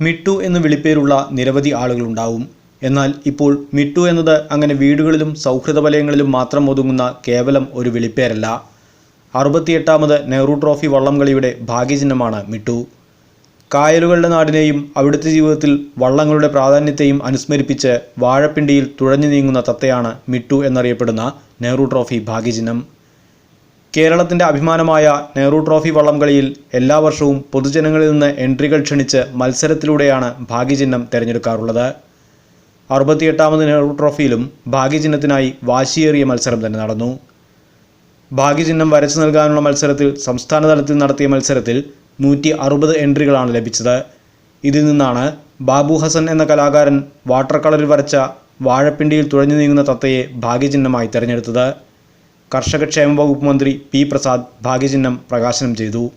മിട്ടു എന്ന് വിളിപ്പേരുള്ള നിരവധി ആളുകളുണ്ടാവും. എന്നാൽ ഇപ്പോൾ മിട്ടു എന്നത് അങ്ങനെ വീടുകളിലും സൗഹൃദ വലയങ്ങളിലും മാത്രം ഒതുങ്ങുന്ന കേവലം ഒരു വിളിപ്പേരല്ല. അറുപത്തിയെട്ടാമത് നെഹ്റു ട്രോഫി വള്ളംകളിയുടെ ഭാഗ്യചിഹ്നമാണ് മിട്ടു. കായലുകളുടെ നാടിനെയും അവിടുത്തെ ജീവിതത്തിൽ വള്ളങ്ങളുടെ പ്രാധാന്യത്തെയും അനുസ്മരിപ്പിച്ച് വാഴപ്പിണ്ടിയിൽ തുഴഞ്ഞു നീങ്ങുന്ന തത്തയാണ് മിട്ടു എന്നറിയപ്പെടുന്ന നെഹ്റു ട്രോഫി ഭാഗ്യചിഹ്നം. കേരളത്തിന്റെ അഭിമാനമായ നെഹ്റു ട്രോഫി വള്ളംകളിയിൽ എല്ലാ വർഷവും പൊതുജനങ്ങളിൽ നിന്ന് എൻട്രികൾ ക്ഷണിച്ച് മത്സരത്തിലൂടെയാണ് ഭാഗ്യചിഹ്നം തിരഞ്ഞെടുക്കാറുള്ളത്. അറുപത്തിയെട്ടാമത് നെഹ്റു ട്രോഫിയിലും ഭാഗ്യചിഹ്നത്തിനായി വാശിയേറിയ മത്സരം തന്നെ നടന്നു. ഭാഗ്യചിഹ്നം വരച്ചു നൽകാനുള്ള മത്സരത്തിൽ സംസ്ഥാന തലത്തിൽ നടത്തിയ മത്സരത്തിൽ നൂറ്റി അറുപത് എൻട്രികളാണ് ലഭിച്ചത്. ഇതിൽ നിന്നാണ് ബാബു ഹസൻ എന്ന കലാകാരൻ വാട്ടർ കളറിൽ വരച്ച വാഴപ്പിണ്ടിയിൽ തുഴഞ്ഞു നീങ്ങുന്ന തത്തയെ ഭാഗ്യചിഹ്നമായി തിരഞ്ഞെടുത്തത്. കർഷകക്ഷേമ വകുപ്പ് മന്ത്രി പി പ്രസാദ് ഭാഗ്യചിഹ്നം പ്രകാശനം ചെയ്തു.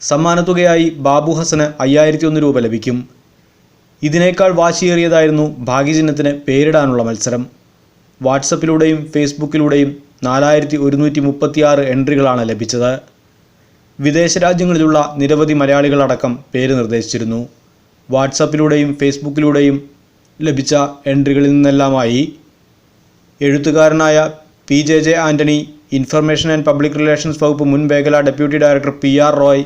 സമ്മാനത്തുകയായി ബാബു ഹസന് അയ്യായിരത്തി ഒന്ന് രൂപ ലഭിക്കും. ഇതിനേക്കാൾ വാശിയേറിയതായിരുന്നു ഭാഗ്യചിഹ്നത്തിന് പേരിടാനുള്ള മത്സരം. വാട്സപ്പിലൂടെയും ഫേസ്ബുക്കിലൂടെയും നാലായിരത്തി ഒരുന്നൂറ്റി മുപ്പത്തിയാറ് എൻട്രികളാണ് ലഭിച്ചത്. വിദേശ രാജ്യങ്ങളിലുള്ള നിരവധി മലയാളികളടക്കം പേര് നിർദ്ദേശിച്ചിരുന്നു. വാട്സപ്പിലൂടെയും ഫേസ്ബുക്കിലൂടെയും ലഭിച്ച എൻട്രികളിൽ നിന്നെല്ലാമായി എഴുത്തുകാരനായ P J J Antony information and public relations വകുപ്പ് മുൻ മേഖല deputy director P R Roy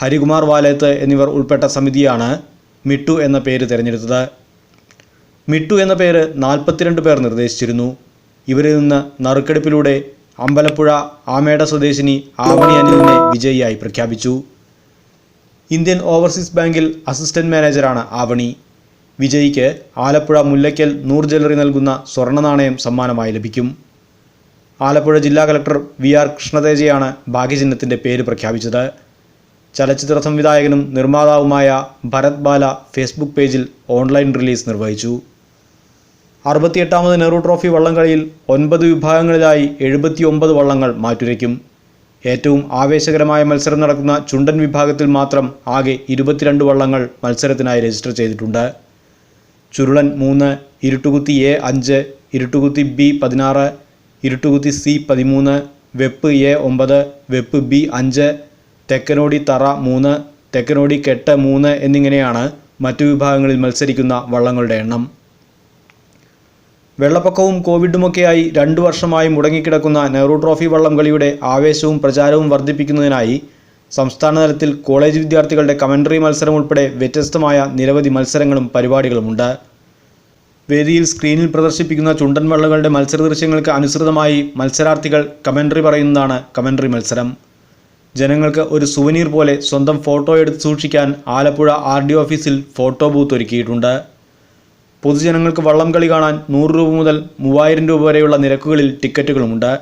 Harikumar Valeth എന്നിവർ ഉൾപ്പെട്ട സമിതിയാണ് മിട്ടു എന്ന പേര് തിരഞ്ഞെടുത്തത്. മിട്ടു എന്ന പേര് നാൽപ്പത്തിരണ്ട് പേർ നിർദ്ദേശിച്ചിരുന്നു. ഇവരിൽ നിന്ന് നറുക്കെടുപ്പിലൂടെ അമ്പലപ്പുഴ ആമേട സ്വദേശിനി ആവണി അനിലിനെ വിജയിയായി പ്രഖ്യാപിച്ചു. ഇന്ത്യൻ ഓവർസീസ് ബാങ്കിൽ അസിസ്റ്റന്റ് മാനേജറാണ് ആവണി. വിജയിക്ക് ആലപ്പുഴ മുല്ലയ്ക്കൽ നൂർ ജ്വല്ലറി നൽകുന്ന സ്വർണ നാണയം സമ്മാനമായി ലഭിക്കും. ആലപ്പുഴ ജില്ലാ കലക്ടർ വി ആർ കൃഷ്ണതേജയാണ് ഭാഗ്യചിഹ്നത്തിന്റെ പേര് പ്രഖ്യാപിച്ചത്. ചലച്ചിത്ര സംവിധായകനും നിർമ്മാതാവുമായ ഭരത് ബാല ഫേസ്ബുക്ക് പേജിൽ ഓൺലൈൻ റിലീസ് നിർവഹിച്ചു. അറുപത്തിയെട്ടാമത് നെഹ്റു ട്രോഫി വള്ളംകളിയിൽ ഒൻപത് വിഭാഗങ്ങളിലായി എഴുപത്തിയൊമ്പത് വള്ളങ്ങൾ മാറ്റുരയ്ക്കും. ഏറ്റവും ആവേശകരമായ മത്സരം നടക്കുന്ന ചുണ്ടൻ വിഭാഗത്തിൽ മാത്രം ആകെ ഇരുപത്തിരണ്ട് വള്ളങ്ങൾ മത്സരത്തിനായി രജിസ്റ്റർ ചെയ്തിട്ടുണ്ട്. ചുരുളൻ മൂന്ന് ഇരുട്ടുകുത്തി എ അഞ്ച് ഇരുട്ടുകുത്തി ബി പതിനാറ് ഇരുട്ടുകുത്തി സി പതിമൂന്ന് വെപ്പ് എ ഒമ്പത് വെപ്പ് ബി അഞ്ച് തെക്കനോടി തറ മൂന്ന് തെക്കനോടി കെട്ട് മൂന്ന് എന്നിങ്ങനെയാണ് മറ്റു വിഭാഗങ്ങളിൽ മത്സരിക്കുന്ന വള്ളങ്ങളുടെ എണ്ണം. വെള്ളപ്പൊക്കവും കോവിഡുമൊക്കെയായി രണ്ടു വർഷമായി മുടങ്ങിക്കിടക്കുന്ന നെഹ്റു ട്രോഫി വള്ളംകളിയുടെ ആവേശവും പ്രചാരവും വർദ്ധിപ്പിക്കുന്നതിനായി സംസ്ഥാന തലത്തിൽ കോളേജ് വിദ്യാർത്ഥികളുടെ കമൻട്രി മത്സരം ഉൾപ്പെടെ വ്യത്യസ്തമായ നിരവധി മത്സരങ്ങളും പരിപാടികളുമുണ്ട്. വേദിയിൽ സ്ക്രീനിൽ പ്രദർശിപ്പിക്കുന്ന ചുണ്ടൻ വള്ളകളുടെ മത്സര ദൃശ്യങ്ങൾക്ക് അനുസൃതമായി മത്സരാർത്ഥികൾ കമൻട്രി പറയുന്നതാണ് കമൻട്രി മത്സരം. ജനങ്ങൾക്ക് ഒരു സുവനീർ പോലെ സ്വന്തം ഫോട്ടോ എടുത്ത് സൂക്ഷിക്കാൻ ആലപ്പുഴ ആർ ഡി ഓഫീസിൽ ഫോട്ടോ ബൂത്ത് ഒരുക്കിയിട്ടുണ്ട്. പൊതുജനങ്ങൾക്ക് വള്ളം കളി കാണാൻ നൂറ് രൂപ മുതൽ മൂവായിരം രൂപ വരെയുള്ള നിരക്കുകളിൽ ടിക്കറ്റുകളുമുണ്ട്.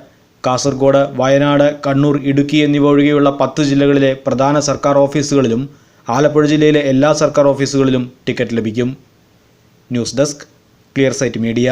കാസർഗോഡ് വയനാട് കണ്ണൂർ ഇടുക്കി എന്നിവ ഒഴികെയുള്ള പത്ത് ജില്ലകളിലെ പ്രധാന സർക്കാർ ഓഫീസുകളിലും ആലപ്പുഴ ജില്ലയിലെ എല്ലാ സർക്കാർ ഓഫീസുകളിലും ടിക്കറ്റ് ലഭിക്കും. News desk clear sight media